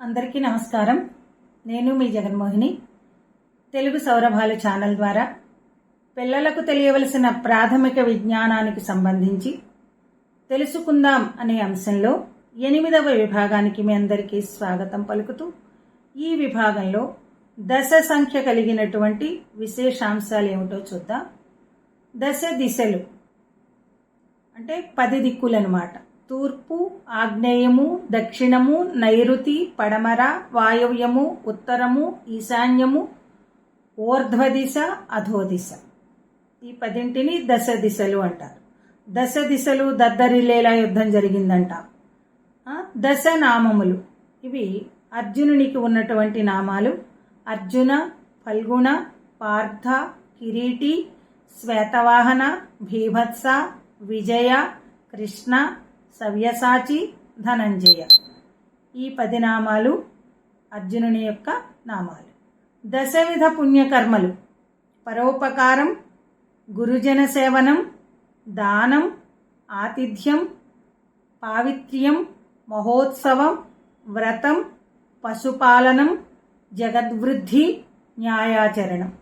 అందరికీ నమస్కారం. నేను మీ జగన్మోహిని. తెలుగు సౌరభాలు ఛానల్ ద్వారా పిల్లలకు తెలియవలసిన ప్రాథమిక విజ్ఞానానికి సంబంధించి తెలుసుకుందాం అనే అంశంలో ఎనిమిదవ విభాగానికి మీ అందరికీ స్వాగతం పలుకుతూ ఈ విభాగంలో దశ సంఖ్య కలిగినటువంటి విశేషాంశాలు ఏమిటో చూద్దాం. దశ దిశలు అంటే పది దిక్కులనమాట. తూర్పు ఆగ్నేయము దక్షిణము నైరుతి పడమర వాయవ్యము ఉత్తరము ఈశాన్యము ఊర్ధ్వ దిశ అధోదిశ ఈ పదింటిని దశ దిశలు అంటారు. దశ దిశలు దద్దరిల్లేలా యుద్ధం జరిగిందంట. దశ నామములు. ఇవి అర్జునునికి ఉన్నటువంటి నామాలు. అర్జున ఫల్గుణ పార్థ కిరీటి శ్వేతవాహన భీభత్స విజయ కృష్ణ సవ్యసాచి ధనంజయ. ఈ పది నామాలు అర్జునుని యొక్క నామాలు. దశవిధ పుణ్యకర్మలు. పరోపకారం గురుజన సేవనం దానం ఆతిథ్యం పావిత్ర్యం మహోత్సవం వ్రతం పశుపాలనం జగద్వృద్ధి న్యాయాచరణం.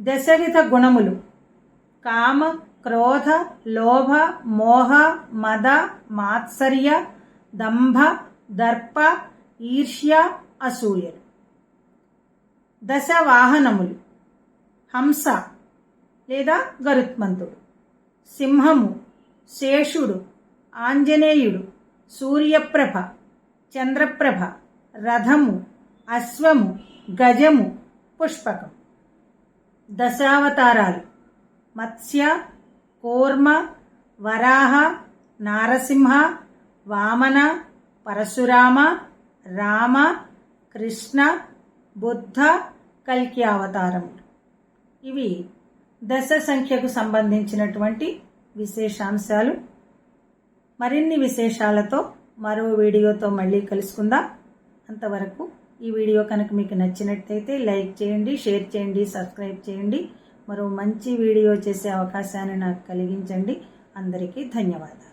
దశవిధ గుణములు. కామ క్రోధ లోభ మోహ మద మాత్సర్య దంభ దర్ప ఈర్ష్య అసూయలు దశ వాహనములు హంస లేదా గరుత్మంతుడు. సింహము శేషుడు ఆంజనేయుడు సూర్యప్రభ చంద్రప్రభ రథము అశ్వము గజము పుష్పకం. దశావతారాలు. మత్స్య కూర్మ వరాహ నారసింహ వామన పరశురామ రామ కృష్ణ బుద్ధ కల్కి అవతారములు ఇవి దశ సంఖ్యకు సంబంధించినటువంటి విశేషాంశాలు. మరిన్ని విశేషాలతో మరో వీడియోతో మళ్ళీ కలుసుకుందాం. అంతవరకు ఈ వీడియో కనుక మీకు నచ్చినట్టయితే లైక్ చేయండి షేర్ చేయండి సబ్స్క్రైబ్ చేయండి. మరో మంచి వీడియో చేసే అవకాశాన్ని నాకు కలిగించండి. అందరికీ ధన్యవాదాలు.